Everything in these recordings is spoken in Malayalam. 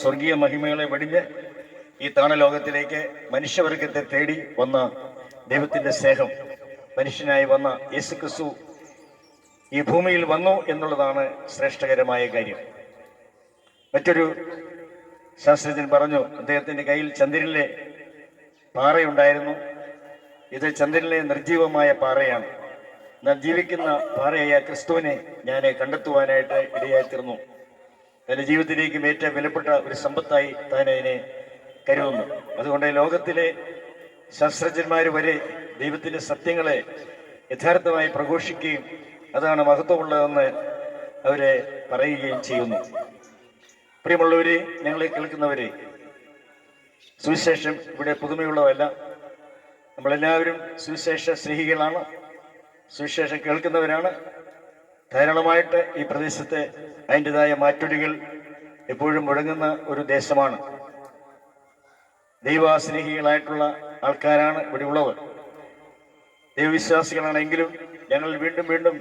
സ്വർഗീയ മഹിമകളെ വെടിഞ്ഞ് ഈ താണലോകത്തിലേക്ക് മനുഷ്യവർഗത്തെ തേടി വന്ന ദൈവത്തിന്റെ സ്നേഹം മനുഷ്യനായി വന്ന യേശു ക്രിസ്തു ഈ ഭൂമിയിൽ വന്നു എന്നുള്ളതാണ് ശ്രേഷ്ഠകരമായ കാര്യം. മറ്റൊരു ശാസ്ത്രജ്ഞൻ പറഞ്ഞു അദ്ദേഹത്തിന്റെ കയ്യിൽ ചന്ദ്രനിലെ പാറയുണ്ടായിരുന്നു. ഇത് ചന്ദ്രനിലെ നിർജീവമായ പാറയാണ്. എന്നാൽ ജീവിക്കുന്ന പാറയായ ക്രിസ്തുവിനെ ഞാൻ കണ്ടെത്തുവാനായിട്ട് ഇടയായിത്തീർന്നു തന്റെ ജീവിതത്തിലേക്കും ഏറ്റവും വിലപ്പെട്ട ഒരു സമ്പത്തായി താൻ അതിനെ കരുതുന്നു. അതുകൊണ്ട് ലോകത്തിലെ ശാസ്ത്രജ്ഞന്മാർ വരെ ദൈവത്തിന്റെ സത്യങ്ങളെ യഥാർത്ഥമായി പ്രഘോഷിക്കുകയും അതാണ് മഹത്വമുള്ളതെന്ന് അവരെ പറയുകയും ചെയ്യുന്നു. പ്രിയമുള്ളവരെ ഞങ്ങളെ കേൾക്കുന്നവരെ സുവിശേഷം ഇവിടെ പുതുമയുള്ളതല്ല. നമ്മളെല്ലാവരും സുവിശേഷ സ്നേഹികളാണ് സുവിശേഷം കേൾക്കുന്നവരാണ്. ധാരാളമായിട്ട് ഈ പ്രദേശത്തെ അതിന്റെതായ മാറ്റൊലികൾ എപ്പോഴും മുഴങ്ങുന്ന ഒരു ദേശമാണ്. ദൈവസ്നേഹികളായിട്ടുള്ള ആൾക്കാരാണ് ഇവിടെ ഉള്ളവർ ദൈവവിശ്വാസികളാണെങ്കിലും ഞങ്ങൾ വീണ്ടും വീണ്ടും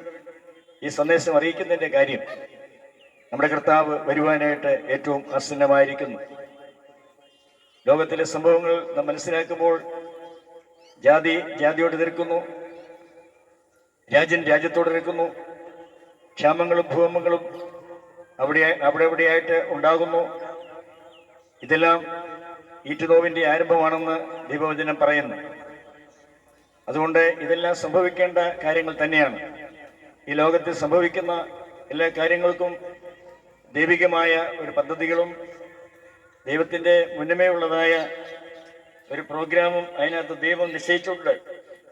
ഈ സന്ദേശം അറിയിക്കുന്നതിന്റെ കാര്യം നമ്മുടെ കർത്താവ് വരുവാനായിട്ട് ഏറ്റവും ആസന്നമായിരിക്കുന്നു. ലോകത്തിലെ സംഭവങ്ങൾ നാം മനസ്സിലാക്കുമ്പോൾ ജാതി ജാതിയോട് നിൽക്കുന്നു രാജ്യം രാജ്യത്തോട് നിൽക്കുന്നു ക്ഷാമങ്ങളും ഭൂകമ്പങ്ങളും അവിടെ അവിടെ എവിടെയായിട്ട് ഉണ്ടാകുന്നു? ഇതെല്ലാം ഈറ്റുനോവിന്റെ ആരംഭമാണെന്ന് ദീപവചനം പറയുന്നു. അതുകൊണ്ട് ഇതെല്ലാം സംഭവിക്കേണ്ട കാര്യങ്ങൾ തന്നെയാണ്. ഈ ലോകത്തിൽ സംഭവിക്കുന്ന എല്ലാ കാര്യങ്ങൾക്കും ദൈവികമായ ഒരു പദ്ധതികളും ദൈവത്തിന്റെ മുന്നമേ ഉള്ളതായ ഒരു പ്രോഗ്രാമും അതിനകത്ത് ദൈവം നിശ്ചയിച്ചിട്ടുണ്ട്.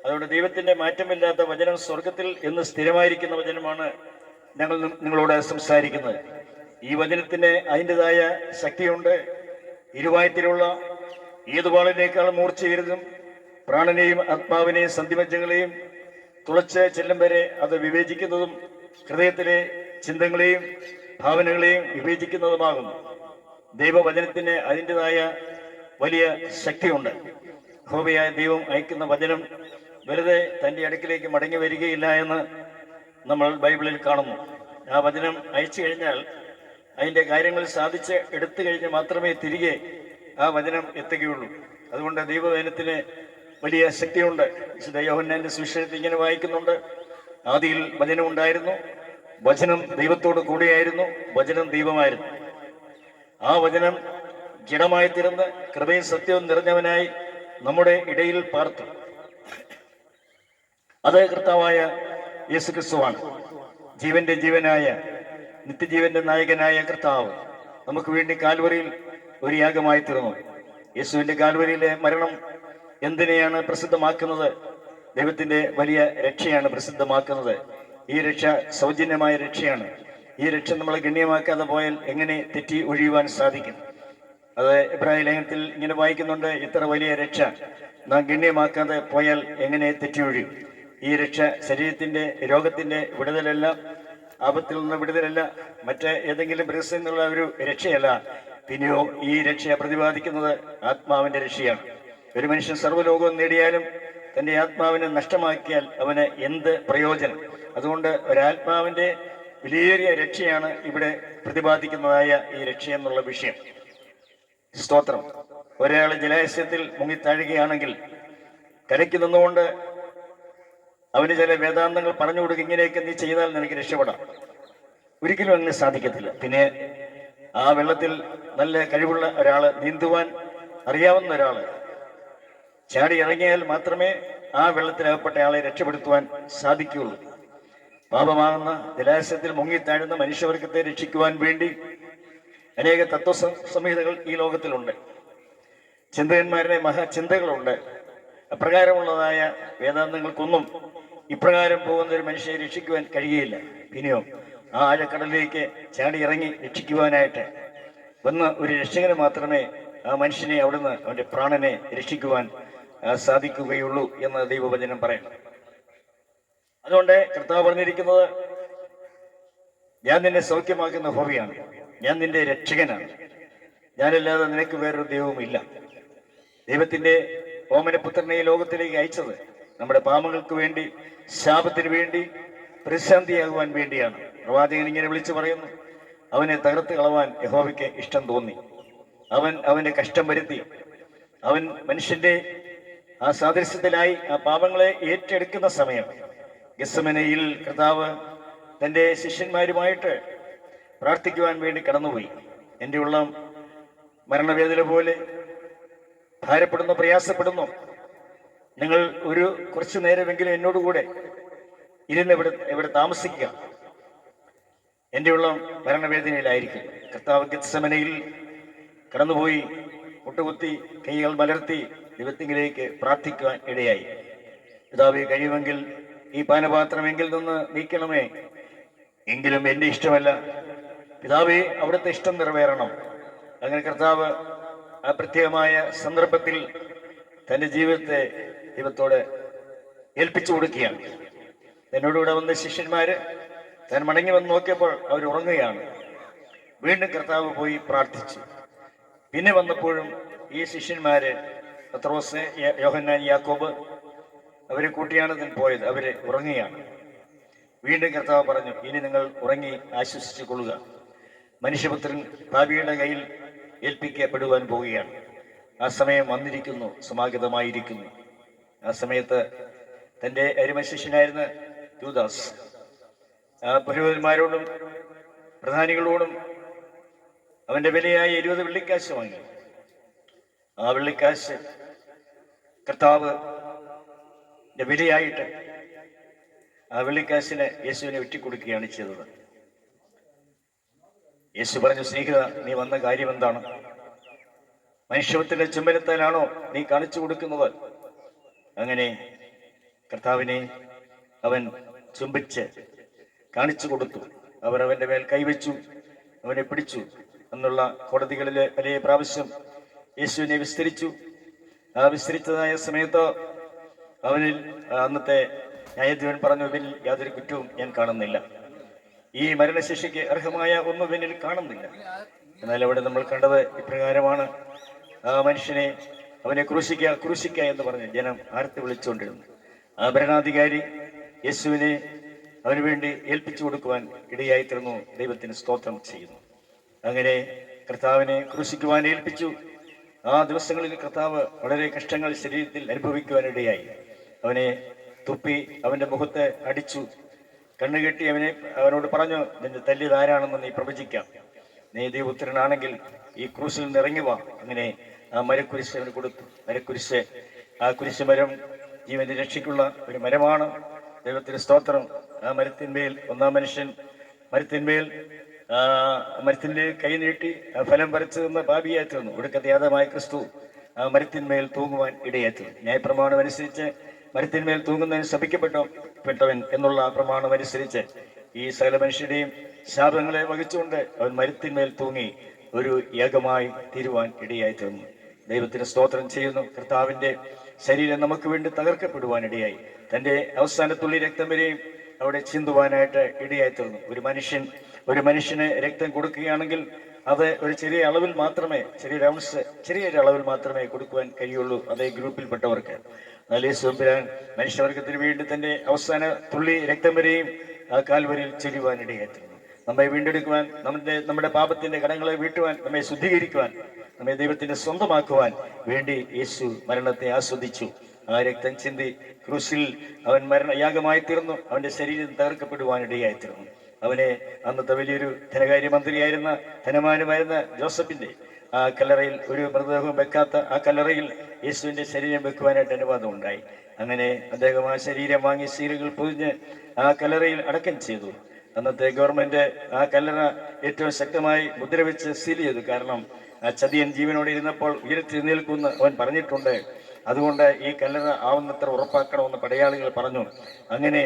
അതുകൊണ്ട് ദൈവത്തിന്റെ മാറ്റമില്ലാത്ത വചനം സ്വർഗത്തിൽ എന്ന് സ്ഥിരമായിരിക്കുന്ന വചനമാണ് ഞങ്ങൾ നിങ്ങളോട് സംസാരിക്കുന്നത്. ഈ വചനത്തിന് അതിന്റെതായ ശക്തിയുണ്ട്. ഇരുവായത്തിലുള്ള ഏതുപാളിനേക്കാൾ മൂർച്ചയിരുതും പ്രാണനെയും ആത്മാവിനെയും സന്ധിമജ്ജങ്ങളെയും തുളച്ച് ചെല്ലും വരെ അത് വിവേചിക്കുന്നതും ഹൃദയത്തിലെ ചിന്തകളെയും ഭാവനകളെയും വിവേചിക്കുന്നതുമാകുന്നു. ദൈവവചനത്തിന് അതിന്റെതായ വലിയ ശക്തിയുണ്ട്. ഹോബിയായ ദൈവം അയക്കുന്ന വചനം വെറുതെ തന്റെ അടുക്കിലേക്ക് മടങ്ങി വരികയില്ല എന്ന് നമ്മൾ ബൈബിളിൽ കാണുന്നു. ആ വചനം അയച്ചു കഴിഞ്ഞാൽ അതിന്റെ കാര്യങ്ങൾ സാധിച്ച് എടുത്തു കഴിഞ്ഞ് മാത്രമേ തിരികെ ആ വചനം എത്തുകയുള്ളൂ. അതുകൊണ്ട് ദൈവവചനത്തിന് വലിയ ശക്തിയുണ്ട്. വിശുദ്ധ യോഹന്നാന്റെ സുവിശേഷത്തിൽ ഇങ്ങനെ വായിക്കുന്നുണ്ട്. ആദിയിൽ വചനമുണ്ടായിരുന്നു വചനം ദൈവത്തോട് കൂടിയായിരുന്നു. വചനം ദൈവമായിരുന്നു. ആ വചനം ജഡമായി തീർന്ന് കൃപയും സത്യവും നിറഞ്ഞവനായി നമ്മുടെ ഇടയിൽ പാർത്തു. അത് കർത്താവായ യേശുക്രിസ്തുവാണ്. ജീവന്റെ ജീവനായ നിത്യജീവന്റെ നായകനായ കർത്താവ് നമുക്ക് വേണ്ടി കാൽവറിയിൽ ഒരു യാഗമായി തീർന്നു. യേശുവിന്റെ കാൽവരിയിലെ മരണം എന്തിനെയാണ് പ്രസിദ്ധമാക്കുന്നത്? ദൈവത്തിന്റെ വലിയ രക്ഷയാണ് പ്രസിദ്ധമാക്കുന്നത്. ഈ രക്ഷ സൗജന്യമായ രക്ഷയാണ്. ഈ രക്ഷ നമ്മൾ ഗണ്യമാക്കാതെ പോയാൽ എങ്ങനെ തെറ്റി ഒഴിയുവാൻ സാധിക്കും? അത് ഇബ്രാഹിം ലേഖനത്തിൽ ഇങ്ങനെ വായിക്കുന്നുണ്ട് ഇത്ര വലിയ രക്ഷ നാം ഗണ്യമാക്കാതെ പോയാൽ എങ്ങനെ തെറ്റി ഒഴിയും? ഈ രക്ഷ ശരീരത്തിന്റെ രോഗത്തിന്റെ വിടുതലല്ല ആപത്തിൽ നിന്ന് വിടുതലല്ല. മറ്റ് ഏതെങ്കിലും പ്രതിസന്ധി നിന്നുള്ള ഒരു രക്ഷയല്ല. പിന്നെയോ ഈ രക്ഷയെ പ്രതിപാദിക്കുന്നത് ആത്മാവിന്റെ രക്ഷയാണ്. ഒരു മനുഷ്യൻ സർവലോകവും നേടിയാലും തന്റെ ആത്മാവിനെ നഷ്ടമാക്കിയാൽ അവന് എന്ത് പ്രയോജനം? അതുകൊണ്ട് ഒരാത്മാവിന്റെ വിലയേറിയ രക്ഷയാണ് ഇവിടെ പ്രതിപാദിക്കുന്നതായ ഈ രക്ഷ എന്നുള്ള വിഷയം. സ്തോത്രം. ഒരാൾ ജലാശയത്തിൽ മുങ്ങിത്താഴുകയാണെങ്കിൽ കരയ്ക്ക് നിന്നുകൊണ്ട് അവന് ചില വേദാന്തങ്ങൾ പറഞ്ഞു കൊടുക്കുക ഇങ്ങനെയൊക്കെ നീ ചെയ്താൽ നിനക്ക് രക്ഷപ്പെടാം. ഒരിക്കലും അങ്ങനെ സാധിക്കത്തില്ല. പിന്നെ ആ വെള്ളത്തിൽ നല്ല കഴിവുള്ള ഒരാൾ നീന്തുവാൻ അറിയാവുന്ന ഒരാൾ ചാടി ഇറങ്ങിയാൽ മാത്രമേ ആ വെള്ളത്തിലകപ്പെട്ട ആളെ രക്ഷപ്പെടുത്തുവാൻ സാധിക്കുകയുള്ളൂ. പാപമാകുന്ന ജലാശയത്തിൽ മുങ്ങിത്താഴുന്ന മനുഷ്യവർഗത്തെ രക്ഷിക്കുവാൻ വേണ്ടി അനേക തത്വ സംഹിതകൾ ഈ ലോകത്തിലുണ്ട്. ചിന്തകന്മാരുടെ മഹാചിന്തകളുണ്ട്. അപ്രകാരമുള്ളതായ വേദാന്തങ്ങൾക്കൊന്നും ഇപ്രകാരം പോകുന്ന ഒരു മനുഷ്യനെ രക്ഷിക്കുവാൻ കഴിയുകയില്ല. പിന്നെയോ ആ ആഴക്കടലിലേക്ക് ചാടി ഇറങ്ങി രക്ഷിക്കുവാനായിട്ട് വന്ന ഒരു രക്ഷകന് മാത്രമേ ആ മനുഷ്യനെ അവിടുന്ന് അവന്റെ പ്രാണനെ രക്ഷിക്കുവാൻ സാധിക്കുകയുള്ളൂ എന്ന് ദൈവവചനം പറയുന്നു. അതുകൊണ്ട് കർത്താവ് പറഞ്ഞിരിക്കുന്നത് ഞാൻ നിന്നെ സൗഖ്യമാക്കുന്ന ഹോബിയാണ്. ഞാൻ നിന്റെ രക്ഷകനാണ്. ഞാനല്ലാതെ നിനക്ക് വേറൊരു ദൈവവുമില്ല. ദൈവത്തിന്റെ ഓമനപുത്രനെ ഈ ലോകത്തിലേക്ക് അയച്ചത് നമ്മുടെ പാമ്പുകൾക്ക് വേണ്ടി ശാപത്തിന് വേണ്ടി പ്രതിസന്ധിയാകുവാൻ വേണ്ടിയാണ്. പ്രവാചകൻ ഇങ്ങനെ വിളിച്ചു പറയുന്നു അവനെ തകർത്ത് കളവാൻ യഹോവയ്ക്ക് ഇഷ്ടം തോന്നി. അവൻ അവന്റെ കഷ്ടം വരുത്തി. അവൻ മനുഷ്യന്റെ ആ സാദൃശ്യത്തിലായി ആ പാപങ്ങളെ ഏറ്റെടുക്കുന്ന സമയം. ഗസമനയിൽ കർത്താവ് തന്റെ ശിഷ്യന്മാരുമായിട്ട് പ്രാർത്ഥിക്കുവാൻ വേണ്ടി കടന്നുപോയി. എന്റെ ഉള്ളം മരണവേദന പോലെ ഭാരപ്പെടുന്നു പ്രയാസപ്പെടുന്നു. നിങ്ങൾ ഒരു കുറച്ചു നേരമെങ്കിലും എന്നോടുകൂടെ ഇരുന്ന് ഇവിടെ ഇവിടെ താമസിക്കുക. എന്റെ ഉള്ളം ഭരണവേദനയിലായിരിക്കും. കർത്താവ് ഗത്സമനയിൽ കടന്നുപോയി മുട്ടുകുത്തി കൈകൾ മലർത്തി ദൈവത്തിങ്കിലേക്ക് പ്രാർത്ഥിക്കുവാൻ ഇടയായി. പിതാവ് കഴിയുമെങ്കിൽ ഈ പാനപാത്രമെങ്കിൽ നിന്ന് നീക്കണമേ. എങ്കിലും എന്റെ ഇഷ്ടമല്ല. പിതാവെ അവിടുത്തെ ഇഷ്ടം നിറവേറണം. അങ്ങനെ കർത്താവ് ആ പ്രത്യേകമായ സന്ദർഭത്തിൽ തന്റെ ജീവിതത്തെ ദൈവത്തോട് ഏൽപ്പിച്ചു കൊടുക്കുകയാണ്. എന്നോടുകൂടെ വന്ന ശിഷ്യന്മാര് താൻ മടങ്ങി വന്ന് നോക്കിയപ്പോൾ അവർ ഉറങ്ങുകയാണ്. വീണ്ടും കർത്താവ് പോയി പ്രാർത്ഥിച്ചു. പിന്നെ വന്നപ്പോഴും ഈ ശിഷ്യന്മാര് പത്രോസ് യോഹന്നാൻ യാക്കോബ് അവരെ കൂട്ടിയാണ് താൻ പോയത്. അവർ ഉറങ്ങുകയാണ്. വീണ്ടും കർത്താവ് പറഞ്ഞു ഇനി നിങ്ങൾ ഉറങ്ങി ആശ്വസിച്ചു കൊള്ളുക. മനുഷ്യപുത്രൻ ഭാവിയുടെ കയ്യിൽ ഏൽപ്പിക്കപ്പെടുവാൻ പോവുകയാണ്. ആ സമയം വന്നിരിക്കുന്നു സമാഗതമായിരിക്കുന്നു. ആ സമയത്ത് തന്റെ അരുമശിഷ്യനായിരുന്ന യൂദാസ് പുരോഹിതന്മാരോടും പ്രധാനികളോടും അവന്റെ വിലയായി ഇരുപത് വെള്ളിക്കാശ് വാങ്ങി. ആ വെള്ളിക്കാശ് കർത്താവ് വിലയായിട്ട് ആ വെള്ളിക്കാശിന് യേശുവിനെ വിറ്റിക്കൊടുക്കുകയാണ് ചെയ്തത്. യേശു പറഞ്ഞു സ്നേഹിത നീ വന്ന കാര്യം എന്താണ്? മനുഷ്യത്വത്തിന്റെ ചുമലത്താലാണോ നീ കാണിച്ചു കൊടുക്കുന്നത്? അങ്ങനെ കർത്താവിനെ അവൻ ചുംബിച്ച് കാണിച്ചു കൊടുത്തു. അവർ അവന്റെ മേൽ കൈവച്ചു അവനെ പിടിച്ചു എന്നുള്ള കോടതികളിലെ പല പ്രാവശ്യം യേശുവിനെ വിസ്തരിച്ചു. ആ വിസ്തരിച്ചതായ സമയത്ത് അവനിൽ അന്നത്തെ ന്യായാധിപൻ പറഞ്ഞു ഇവനിൽ യാതൊരു കുറ്റവും ഞാൻ കാണുന്നില്ല. ഈ മരണശിക്ഷയ്ക്ക് അർഹമായ ഒന്നും ഇവനിൽ കാണുന്നില്ല. എന്നാൽ അവിടെ നമ്മൾ കണ്ടത് ഇപ്രകാരമാണ്. മനുഷ്യനെ അവനെ ക്രൂശിക്കുക ക്രൂശിക്കുക എന്ന് പറഞ്ഞ് ജനം ആർത്തി വിളിച്ചുകൊണ്ടിരുന്നു. ആ ഭരണാധികാരി യേശുവിനെ അവന് വേണ്ടി ഏൽപ്പിച്ചു കൊടുക്കുവാൻ ഇടയായിത്തീർന്നു. ദൈവത്തിന് സ്തോത്രം ചെയ്യുന്നു. അങ്ങനെ കർത്താവിനെ ക്രൂശിക്കുവാൻ ഏൽപ്പിച്ചു. ആ ദിവസങ്ങളിൽ കർത്താവ് വളരെ കഷ്ടങ്ങൾ ശരീരത്തിൽ അനുഭവിക്കുവാനിടയായി അവനെ തുപ്പി അവന്റെ മുഖത്ത് അടിച്ചു. കണ്ണുകെട്ടി അവനെ അവനോട് പറഞ്ഞു നിന്റെ തല്ലിയത് ആരാണെന്ന് നീ പ്രവചിക്കാം. നീ ദൈവപുത്രനാണെങ്കിൽ ഈ ക്രൂസിൽ നിന്ന് ഇറങ്ങുക അങ്ങനെ ആ മരക്കുരിശ് അവന് കൊടുത്തു. മരക്കുരിശ് ആ കുരിശ് മരം ജീവന്റെ രക്ഷയ്ക്കുള്ള ഒരു മരമാണ്. ദൈവത്തിന് സ്തോത്രം. ആ മരത്തിന്മേൽ ഒന്നാം മനുഷ്യൻ മരത്തിന്മേൽ മരത്തിന്റെ കൈ നീട്ടി ഫലം പറിച്ചു തന്ന ഭാവിയായി തീർന്നു. ഒടുക്കത്തെ ക്രിസ്തു ആ മരത്തിന്മേൽ തൂങ്ങുവാൻ ഇടയായി തീർന്നു ന്യായപ്രമാണം അനുസരിച്ച് മരത്തിന്മേൽ തൂങ്ങുന്നതിന് ശപിക്കപ്പെട്ടോ പെട്ടവൻ എന്നുള്ള പ്രമാണം അനുസരിച്ച് ഈ സകല മനുഷ്യരുടെയും ശാപങ്ങളെ വഹിച്ചുകൊണ്ട് അവൻ മരത്തിന്മേൽ തൂങ്ങി ഒരു ഏകമായി തീരുവാൻ ഇടയായി തീർന്നു ദൈവത്തിന് സ്തോത്രം ചെയ്യുന്നു. കർത്താവിന്റെ ശരീരം നമുക്ക് വേണ്ടി തകർക്കപ്പെടുവാനിടയായി. തന്റെ അവസാനത്തുള്ളി രക്തം വരെയും അവിടെ ചിന്തുവാനായിട്ട് ഇടയായി തീർന്നു. ഒരു മനുഷ്യൻ ഒരു മനുഷ്യന് രക്തം കൊടുക്കുകയാണെങ്കിൽ അത് ഒരു ചെറിയ അളവിൽ മാത്രമേ ചെറിയൊരു ഔൺസ് ചെറിയൊരു അളവിൽ മാത്രമേ കൊടുക്കുവാൻ കഴിയുള്ളൂ അതേ ഗ്രൂപ്പിൽപ്പെട്ടവർക്ക്. നല്ല യേശുവിൻ മനുഷ്യവർഗത്തിന് വേണ്ടി തന്റെ അവസാന തുള്ളി രക്തം വരെയും ആ കാൽവരിയിൽ ഇടയായിത്തീർന്നു നമ്മെ വീണ്ടെടുക്കുവാൻ നമ്മുടെ നമ്മുടെ പാപത്തിന്റെ കടങ്ങളെ വീട്ടുവാൻ നമ്മെ ശുദ്ധീകരിക്കുവാൻ നമ്മെ ദൈവത്തിന്റെ സ്വന്തമാക്കുവാൻ വേണ്ടി യേശു മരണത്തെ ആസ്വദിച്ചു. ആ രക്തം ചിന്തി ക്രൂശിൽ അവൻ മരണ യാഗമായി തീർന്നു അവന്റെ ശരീരം തകർക്കപ്പെടുവാൻ ഇടയായി തീർന്നു അവനെ അന്നത്തെ വലിയൊരു ധനകാര്യ മന്ത്രിയായിരുന്ന ധനമാനുമായിരുന്ന ജോസഫിന്റെ ആ കല്ലറയിൽ ഒരു മൃതദേഹവും വെക്കാത്ത ആ കല്ലറയിൽ യേശുവിന്റെ ശരീരം വെക്കുവാനായിട്ട് അനുവാദം ഉണ്ടായി അങ്ങനെ അദ്ദേഹം ആ ശരീരം വാങ്ങി സീലുകൾ പൊതിഞ്ഞ് ആ കല്ലറയിൽ അടക്കം ചെയ്തു. അന്നത്തെ ഗവൺമെന്റ് ആ കല്ലറ ഏറ്റവും ശക്തമായി മുദ്രവെച്ച് സീൽ ചെയ്തു. കാരണം ആ ചതിയൻ ജീവനോടെ ഇരുന്നപ്പോൾ ഉയർത്തി നിൽക്കുന്ന അവൻ പറഞ്ഞിട്ടുണ്ട്. അതുകൊണ്ട് ഈ കല്ലറ ആവുന്നത്ര ഉറപ്പാക്കണമെന്ന് പടയാളികൾ പറഞ്ഞു. അങ്ങനെ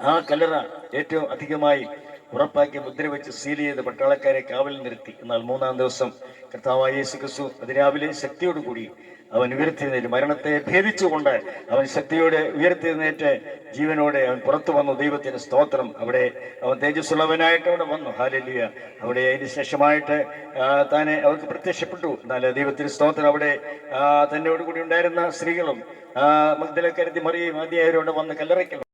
ആ കല്ലറ ഏറ്റവും അധികമായി ഉറപ്പാക്കി മുദ്രവെച്ച് സീൽ ചെയ്ത് പട്ടാളക്കാരെ കാവലിൽ നിർത്തി. എന്നാൽ മൂന്നാം ദിവസം കർത്താവായ യേശു ക്രിസ്തു അതിരാവിലെ ശക്തിയോടുകൂടി അവൻ ഉയർത്തിരുന്നേറ്റ് മരണത്തെ ഭേദിച്ചുകൊണ്ട് അവൻ ശക്തിയോടെ ഉയർത്തിരുന്നേറ്റ് ജീവനോടെ അവൻ പുറത്തു വന്നു. ദൈവത്തിന് സ്തോത്രം. അവിടെ അവൻ തേജസ്സുള്ളവനായിട്ട് അവിടെ വന്നു. ഹാലല്യ. അവിടെ അതിന് ശേഷമായിട്ട് താനെ അവർക്ക് പ്രത്യക്ഷപ്പെട്ടു. എന്നാൽ ദൈവത്തിന് സ്തോത്രം. അവിടെ തന്നോട് കൂടി ഉണ്ടായിരുന്ന സ്ത്രീകളും മഗ്ദലക്കരുതി മറിയും ആദ്യമായവരോട് വന്ന് കല്ലറയ്ക്കൽ